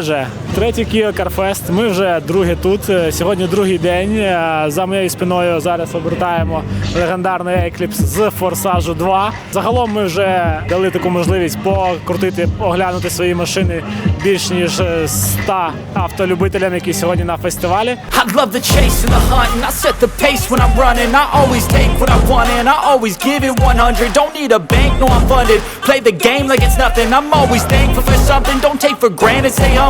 Отже, третій Kia Carfest. Ми вже друге тут. Е, Сьогодні другий день. Е, За моєю спиною зараз обертаємо легендарний Eclipse з Форсажу 2. Загалом ми вже дали таку можливість покрутити, оглянути свої машини більш ніж е, 100 автолюбителям, які сьогодні на фестивалі. I love the chase and the hunt, and I set the pace when I'm running. I always take what I want, and I always give it 100. Don't need a bank, no, I'm funded. Play the game like it's nothing. I'm always thankful for something. Don't take for granted, stay humble.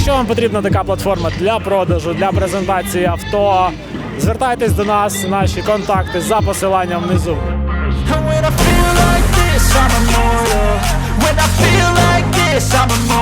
Якщо вам потрібна така платформа для продажу, для презентації авто, звертайтесь до нас, наші контакти за посиланням внизу. I'm immortal.